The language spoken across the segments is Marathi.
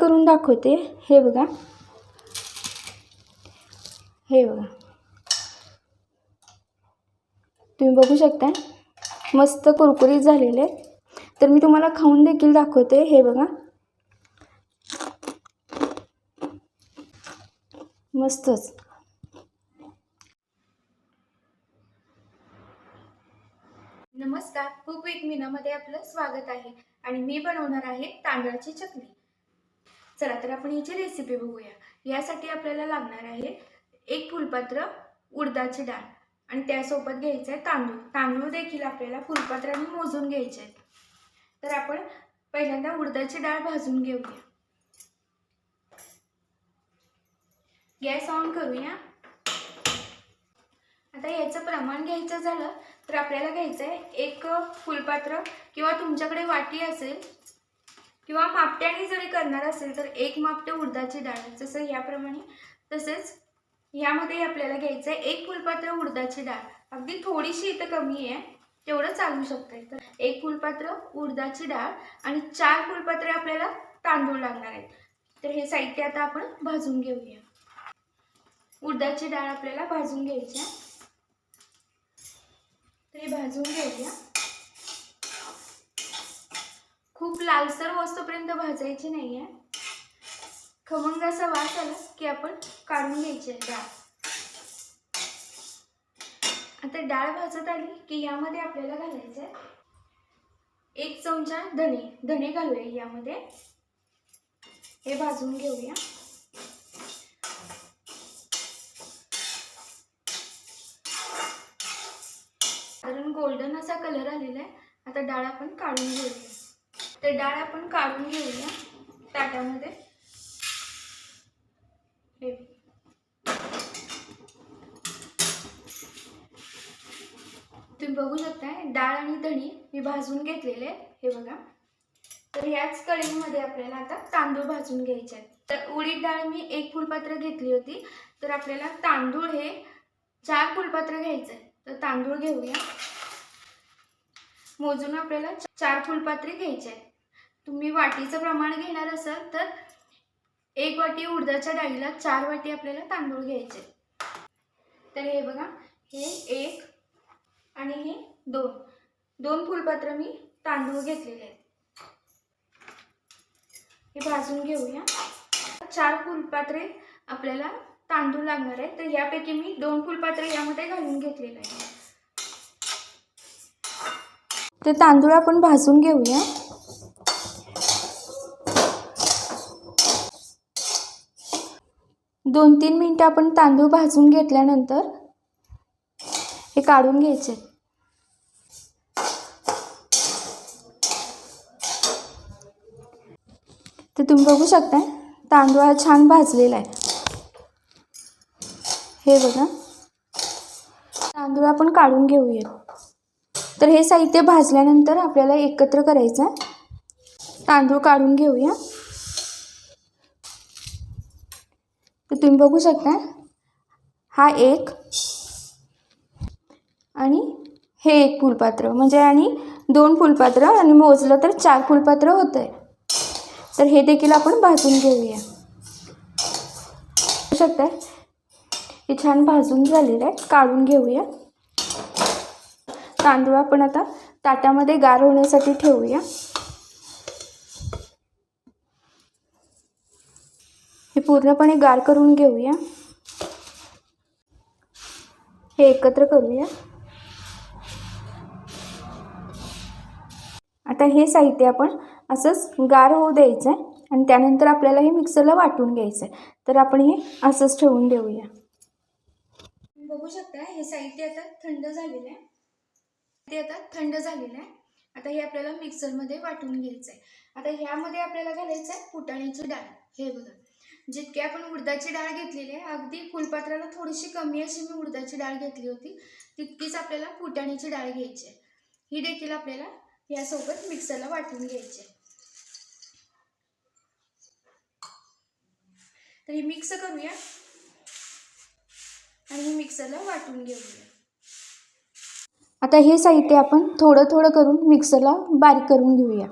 करून दाखवते. हे बघा. हे बघा. तुम्ही बघू शकता. मस्त कुरकुरीत झालेले तर मी तुम्हाला खाऊन देखील दाखवते. हे बघा. मस्तच. नमस्कार. कुक विक मीनामध्ये आपलं स्वागत आहे. आणि मी बनवणार आहे तांदळाची चकली. चला तर आपण याची रेसिपी बघूया. यासाठी आपल्याला लागणार आहे एक फुलपात्र उडदाची डाळ आणि त्यासोबत घ्यायचं आहे तांदूळ. तांदूळ देखील आपल्याला फुलपात्राने मोजून घ्यायचे आहेत. तर आपण पहिल्यांदा उडदाची डाळ भाजून घेऊया. गॅस ऑन करूया. आता याचं प्रमाण घ्यायचं झालं तर आपल्याला घ्यायचं आहे एक फुलपात्र किंवा तुमच्याकडे वाटी असेल किंवा मापट्याने जरी करणार असेल तर एक मापटे उडदाची डाळ जसं याप्रमाणे तसेच यामध्ये आपल्याला घ्यायचं आहे एक फुलपात्र उडदाची डाळ. अगदी थोडीशी इथं कमी आहे तेवढं चालू शकतंय तर एक फुलपात्र उडदाची डाळ आणि चार फुलपात्रे आपल्याला तांदूळ लागणार आहेत. तर हे साहित्य आता आपण भाजून घेऊया. उडदाची डाळ आपल्याला भाजून घ्यायची आहे. तर हे भाजून घेऊया. खूप लालसर वस्तूपर्यंत भाजायची नाही आहे खमंगाचा असा वास आला की आपण काढून घ्यायची आहे डाळ. आता डाळ भाजत आली की यामध्ये आपल्याला घालायचं आहे एक चमचा धणे धणे घालूया यामध्ये. हे भाजून घेऊया. कारण गोल्डन असा कलर आलेला आहे आता डाळ आपण काढून घेऊया. तर डाळ आपण काढून घेऊया ताटामध्ये. हे. तुम्ही बघू शकता डाळ आणि धणी मी भाजून घेतलेले आहे. हे बघा. तर ह्याच कढईमध्ये आपल्याला आता तांदूळ भाजून घ्यायचे आहेत. तर उडीद डाळ मी एक फुलपात्र घेतली होती. तर आपल्याला तांदूळ हे चार फुलपात्र घ्यायचं आहे तर तांदूळ घेऊया. मोजून आपल्याला चार फुलपात्रे घ्यायचे आहेत. तुम्ही वाटीचं प्रमाण घेणार असाल तर एक वाटी उडदाच्या डाळीला चार वाटी आपल्याला तांदूळ घ्यायचे. तर हे बघा हे एक आणि हे दोन. दोन फुलपात्र मी तांदूळ घेतलेले आहेत. हे भाजून घेऊया. चार फुलपात्रे आपल्याला तांदूळ लागणार आहे तर यापैकी मी दोन फुलपात्रे यामध्ये घालून घेतलेले आहे ते तांदूळ आपण भाजून घेऊया. दोन तीन मिनटं आपण तांदूळ भाजून घेतल्यानंतर हे काढून घ्यायचे. तर तुम्ही बघू शकता तांदूळ हा छान भाजलेला आहे. हे बघा. तांदूळ आपण काढून घेऊया. तर हे साहित्य भाजल्यानंतर आपल्याला एकत्र करायचं आहे तांदूळ काढून घेऊया. तुम्ही बघू शकता. हा एक. आणि हे एक फुलपात्र. म्हणजे आणि दोन फुलपात्र आणि मोजलं तर चार फुलपात्र होतं आहे तर हे देखील आपण भाजून घेऊया. शकता? हे छान भाजून झालेलं आहे. काढून घेऊया. तांदूळ आपण आता ताटामध्ये गार होण्यासाठी ठेवूया. पूर्णपणे गार करून घेऊया. हे एकत्र करूया. आता हे साहित्य आपण असंच गार होऊ द्यायचं आहे आणि त्यानंतर आपल्याला हे मिक्सरला वाटून घ्यायचं आहे तर आपण हे असंच ठेवून देऊया. बघू शकता हे साहित्य आता थंड झालेलं आहे ते आता थंड झालेलं आहे आता हे आपल्याला मिक्सरमध्ये वाटून घ्यायचं आहे आता ह्यामध्ये आपल्याला घालायचं आहे फुटाण्याची डाळ. हे बघा. जितकी आपण उडदाची डाळ घेतलेली आहे अगदी फुलपात्राला थोडीशी कमी अशी मी उडदाची डाळ घेतली होती. तितकीच आपल्याला फुटाण्याची डाळ घ्यायची आहे. ही देखील आपल्याला यासोबत मिक्सरला वाटून घ्यायची आहे. तर हे मिक्स करूया. आणि हे मिक्सरला वाटून घेऊया. आता हे साहित्य आपण थोडं थोडं करून मिक्सरला बारीक करून घेऊया.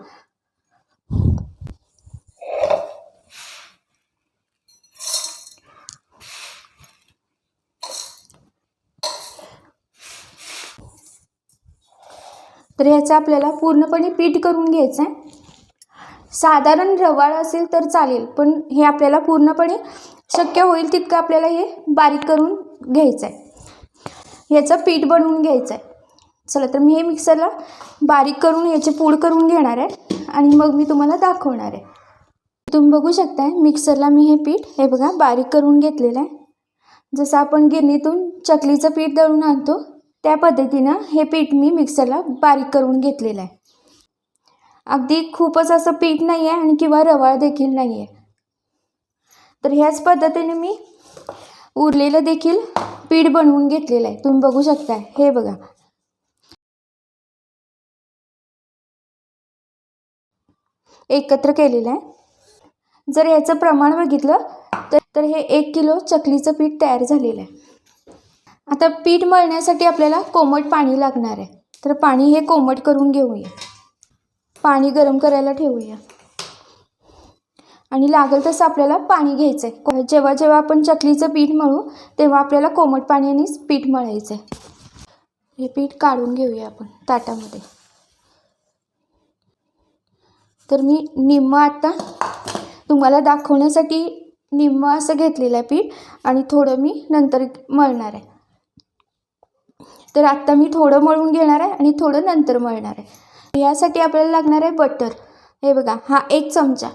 तर ह्याचं आपल्याला पूर्णपणे पीठ करून घ्यायचं आहे. साधारण रवाळ असेल तर चालेल पण हे आपल्याला पूर्णपणे शक्य होईल तितकं आपल्याला हे बारीक करून घ्यायचं आहे ह्याचं पीठ बनवून घ्यायचं आहे चला तर मी हे मिक्सरला बारीक करून याचे पूड करून घेणार आहे आणि मग मी तुम्हाला दाखवणार आहे. तुम्ही बघू शकताय मिक्सरला मी हे पीठ हे बघा बारीक करून घेतलेलं आहे. जसं आपण गिरणीतून चकलीचं पीठ दळून आणतो त्या पद्धतीनं हे पीठ मी मिक्सरला बारीक करून घेतलेलं आहे. अगदी खूपच असं पीठ नाही आहे आणि किंवा रवाळ देखील नाही आहे तर ह्याच पद्धतीने मी उरलेलं देखील पीठ बनवून घेतलेलं आहे. तुम्ही बघू शकताय. हे बघा. एकत्र केलेलं आहे. जर याचं प्रमाण बघितलं तर तर हे एक किलो चकलीचं पीठ तयार झालेलं आहे. आता पीठ मळण्यासाठी आपल्याला कोमट पाणी लागणार आहे. तर पाणी हे कोमट करून घेऊया. पाणी गरम करायला ठेवूया. आणि लागेल तसं आपल्याला पाणी घ्यायचं आहे जेव्हा जेव्हा आपण चकलीचं पीठ मळू तेव्हा आपल्याला कोमट पाण्यानेच पीठ मळायचं आहे हे पीठ काढून घेऊया आपण ताटामध्ये. तर मी निम्म आता तुम्हाला दाखवण्यासाठी निम्म असं घेतलेलं आहे पीठ आणि थोडं मी नंतर मळणार आहे. तर आत्ता मी थोडं मळून घेणार आहे आणि थोडं नंतर मळणार आहे. यासाठी आपल्याला लागणार आहे बटर. हे बघा हा एक चमचा.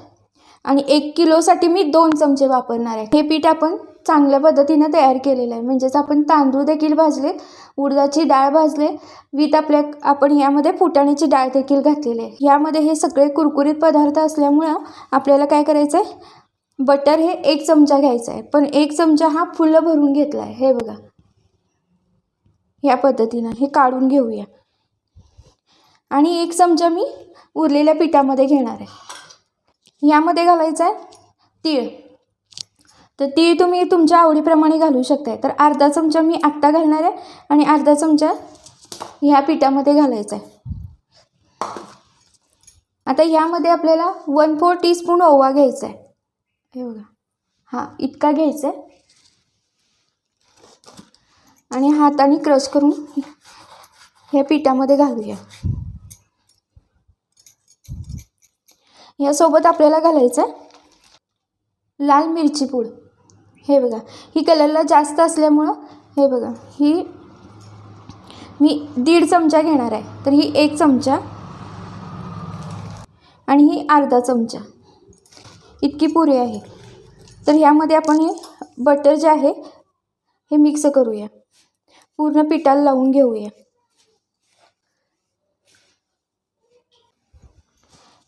आणि एक किलोसाठी मी दोन चमचे वापरणार आहे. हे पीठ आपण चांगल्या पद्धतीनं तयार केलेलं आहे. म्हणजेच आपण तांदूळ देखील भाजले उडदाची डाळ भाजले विथ आपल्या आपण यामध्ये फुटाण्याची डाळ देखील घातलेली आहे. यामध्ये हे सगळे कुरकुरीत पदार्थ असल्यामुळं आपल्याला काय करायचं आहे? बटर हे एक चमचा घ्यायचा आहे. पण एक चमचा हा फुलं भरून घेतला आहे. हे बघा. या पद्धतीनं हे काढून घेऊया. आणि एक चमचा मी उरलेल्या पिठामध्ये घेणार आहे. यामध्ये घालायचं आहे तीळ. तर तीळ तुम्ही तुमच्या आवडीप्रमाणे घालू शकताय. तर अर्धा चमचा मी आत्ता घालणार आहे आणि अर्धा चमचा ह्या पिठामध्ये घालायचा आहे. आता ह्यामध्ये आपल्याला वन फोर टीस्पून ओवा घ्यायचा आहे. हे बघा. हां इतका घ्यायचा आहे. आणि हाताने क्रश करून ह्या पिठामध्ये घालूया. यासोबत आपल्याला घालायचं लाल मिरची पूड. हे बघा ही कलरला जास्त असल्यामुळं हे बघा ही मी दीड चमचा घेणार आहे. तर ही एक चमचा आणि ही अर्धा चमचा. इतकी पुरी आहे. तर ह्यामध्ये आपण हे बटर जे आहे हे मिक्स करूया. पूर्ण पिठाला लावून घेऊया.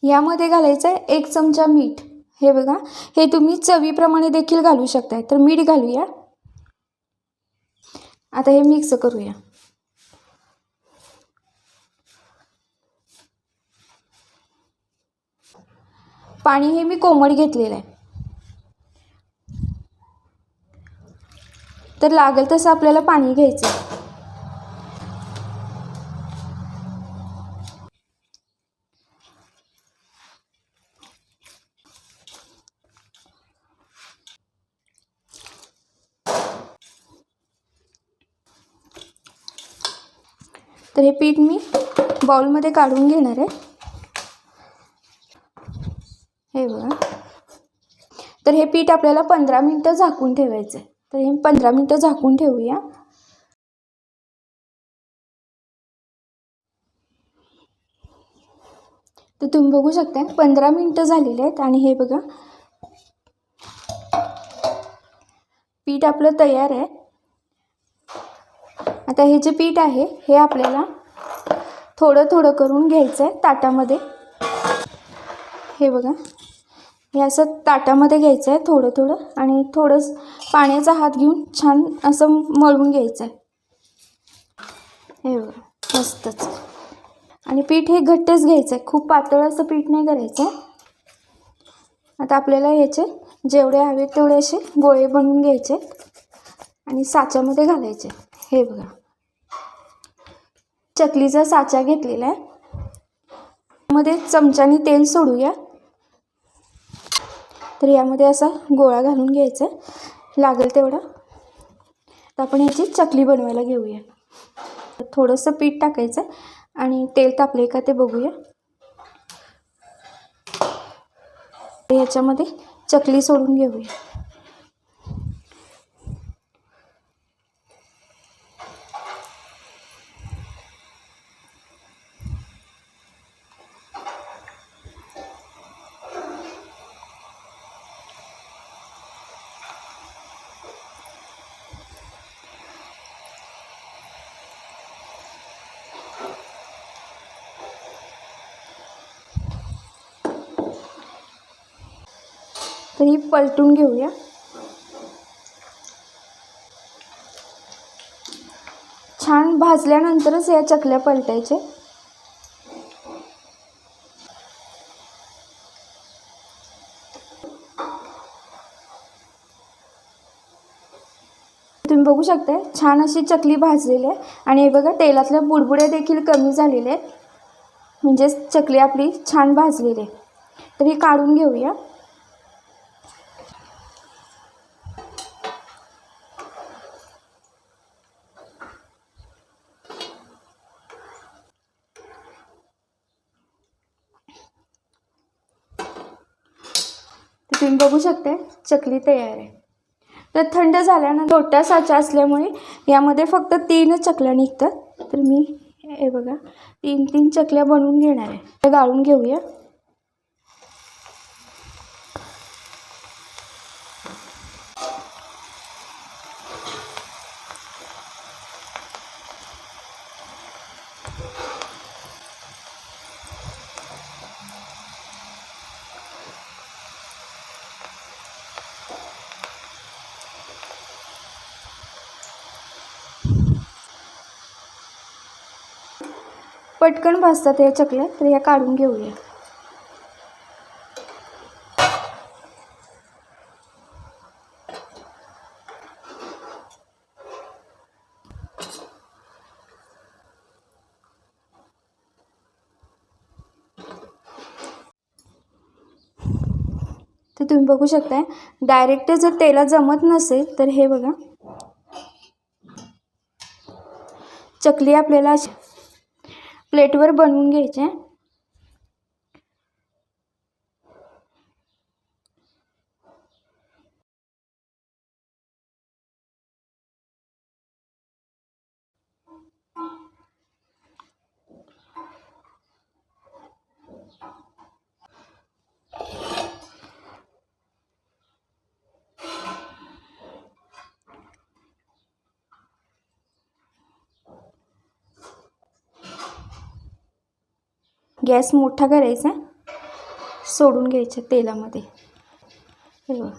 यामध्ये घालायचं आहे एक चमचा मीठ. हे बघा हे तुम्ही चवीप्रमाणे देखील घालू शकताय. तर मीठ घालूया. आता हे मिक्स करूया. पाणी हे मी कोमट घेतलेलं आहे. तर लागेल तसं आपल्याला पाणी घ्यायचं. आहे तर हे पीठ मी बाउलमध्ये काढून घेणार आहे. हे बघा. तर हे पीठ आपल्याला पंधरा मिनटं झाकून ठेवायचं आहे. तर हे पंधरा मिनटं झाकून ठेवूया. तर तुम्ही बघू शकता पंधरा मिनटं झालेले आहेत आणि हे बघा. पीठ आपलं तयार आहे. आता हे जे पीठ आहे हे आपल्याला थोडं थोडं करून घ्यायचं आहे ताटामध्ये. हे बघा. हे असं ताटामध्ये घ्यायचं आहे थोडं थोडं आणि थोडं पाण्याचा हात घेऊन छान असं मळून घ्यायचं आहे हे बघा मस्तच. आणि पीठ हे घट्टच घ्यायचं आहे खूप पातळ असं पीठ नाही करायचं आता आपल्याला ह्याचे जेवढे हवे तेवढे असे गोळे बनवून घ्यायचे आणि साच्यामध्ये घालायचे. हे बघा. चकलीचा साचा घेतलेला आहे. मध्ये चमच्याने तेल सोडूया. तर यामध्ये असा गोळा घालून घ्यायचा. लागेल तेवढा. तर आपण ह्याची चकली बनवायला घेऊया. तर थोडंसं पीठ टाकायचं आणि तेल तापले का ते बघूया. याच्यामध्ये चकली सोडून घेऊया. तर ही पलटून घेऊया. छान भाजल्यानंतरच या चकल्या पलटायचे तुम्ही बघू शकता छान अशी चकली भाजलेली आहे. आणि हे बघा तेलातल्या बुडबुड्या देखील कमी झालेल्या आहेत. म्हणजेच चकली आपली छान भाजलेली आहे. तर ही काढून घेऊया. तुम्ही बघू शकते. चकली तयार आहे. तर थंड झाल्यानंतर छोटा साचा असल्यामुळे यामध्ये फक्त तीन चकल्या निघतात. तर मी हे बघा तीन तीन चकल्या बनवून घेणार आहे. गाळून घेऊया. पटकन भाजतात या चकल्या तर ह्या काढून घेऊया. तर तुम्ही बघू शकताय डायरेक्ट जर तेला जमत नसेल तर हे बघा. चकली आपल्याला अशी प्लेटवर बनवून घ्यायचे. गॅस मोठा करायचा सोडून घ्यायचं तेलामध्ये. हे बघा.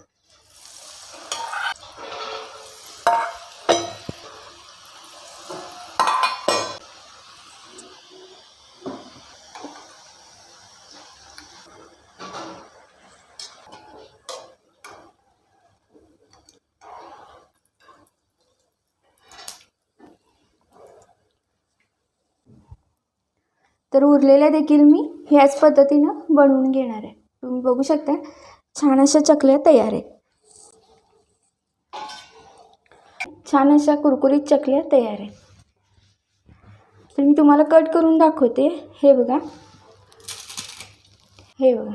तर उरलेल्या देखील मी ह्याच पद्धतीनं बनवून घेणार आहे. तुम्ही बघू शकता छान अशा चकल्या तयार आहेत. छान अशा कुरकुरीत चकल्या तयार आहेत. तर मी तुम्हाला कट करून दाखवते. हे बघा. हे बघा.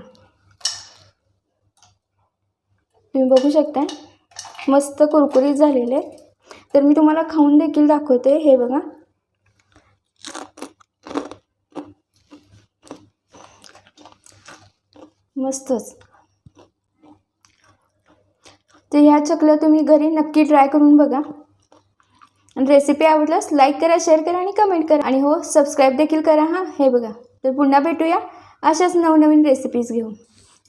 तुम्ही बघू शकता मस्त कुरकुरीत झालेले तर मी तुम्हाला खाऊन देखील दाखवते. हे बघा. मस्तच. तर ह्या चकल्या तुम्ही घरी नक्की ट्राय करून बघा. आणि रेसिपी आवडल्यास लाईक करा शेअर करा आणि कमेंट करा. आणि हो सबस्क्राईब देखील करा हां. हे बघा. तर पुन्हा भेटूया अशाच नवनवीन रेसिपीज घेऊन.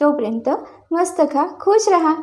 तोपर्यंत मस्त खा खुश रहा.